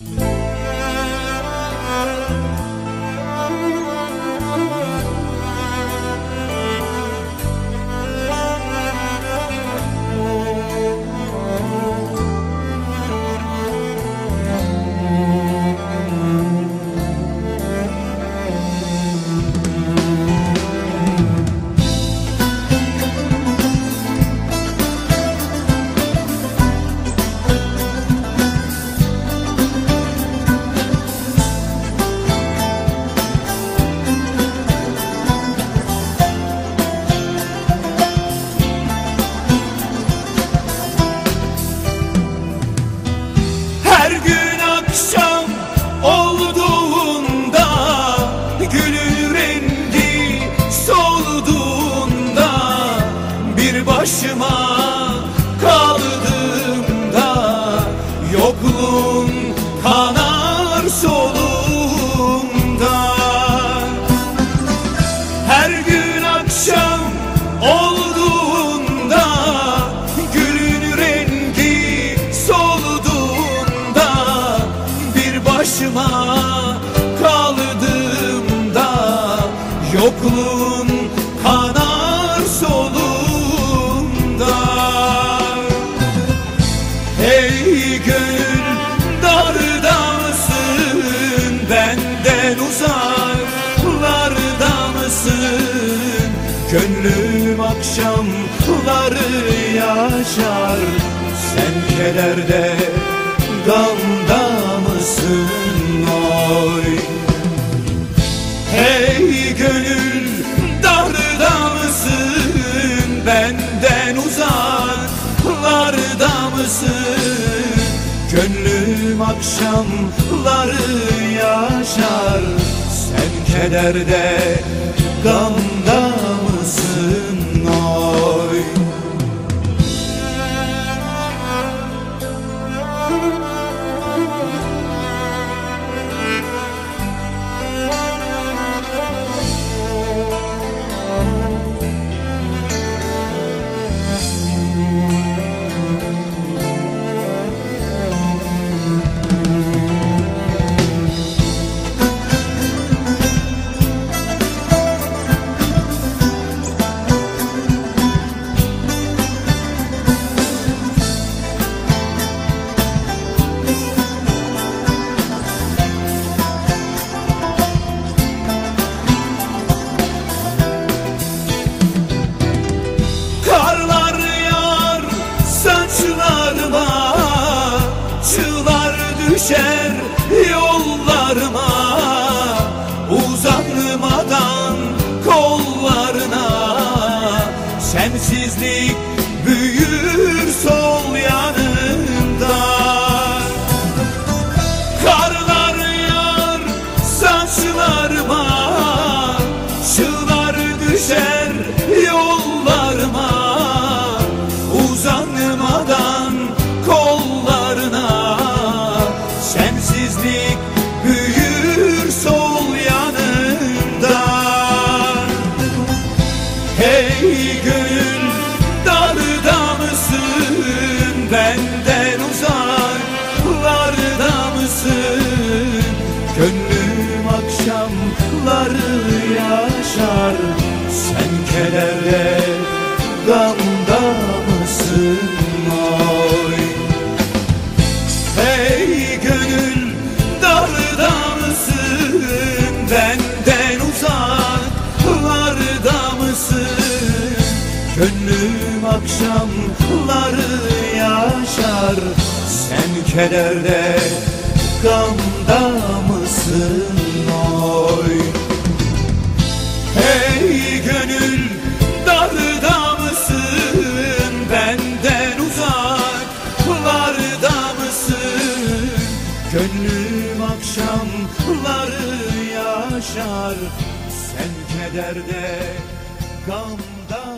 Her başıma kaldığımda Yokluğun kanar solumda her gün akşam olduğunda Gülün rengi solduğunda Bir başıma kaldığımda Yokluğun gönül darda mısın benden uzaklarda mısın? Gönlüm akşamları yaşar Sen kederde gamda mısın? Oy. Hey gönül darda mısın benden uzaklarda mısın akşamları yaşar. Sen kederde gamda kollarına Sensizlik büyür sol yanımda yaşar. Sen kederde gamda mısın? Oy. Hey gönül darda mısın? Benden uzaklarda mısın? Gönlüm akşamları yaşar. Sen kederde gamda mısın yaşar Sen kederde gamda